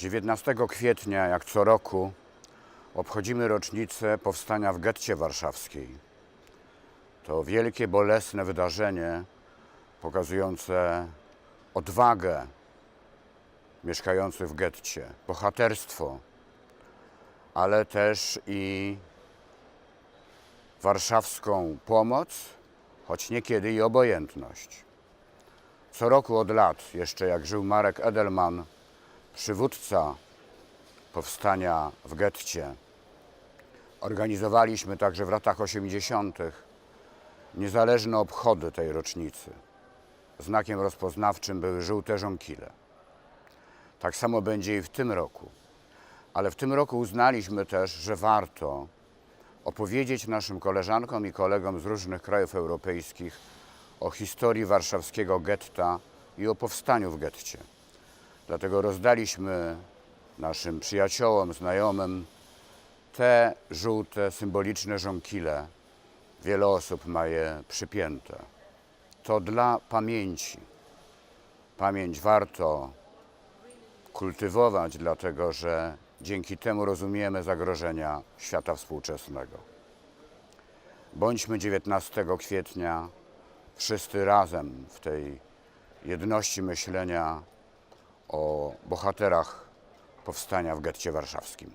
19 kwietnia, jak co roku, obchodzimy rocznicę powstania w getcie warszawskiej. To wielkie, bolesne wydarzenie pokazujące odwagę mieszkających w getcie, bohaterstwo, ale też i warszawską pomoc, choć niekiedy i obojętność. Co roku od lat, jeszcze jak żył Marek Edelman, przywódca powstania w getcie, organizowaliśmy także w latach 80. niezależne obchody tej rocznicy. Znakiem rozpoznawczym były żółte żonkile. Tak samo będzie i w tym roku. Ale w tym roku uznaliśmy też, że warto opowiedzieć naszym koleżankom i kolegom z różnych krajów europejskich o historii warszawskiego getta i o powstaniu w getcie. Dlatego rozdaliśmy naszym przyjaciołom, znajomym te żółte, symboliczne żonkile. Wiele osób ma je przypięte. To dla pamięci. Pamięć warto kultywować, dlatego że dzięki temu rozumiemy zagrożenia świata współczesnego. Bądźmy 19 kwietnia wszyscy razem w tej jedności myślenia o bohaterach powstania w getcie warszawskim.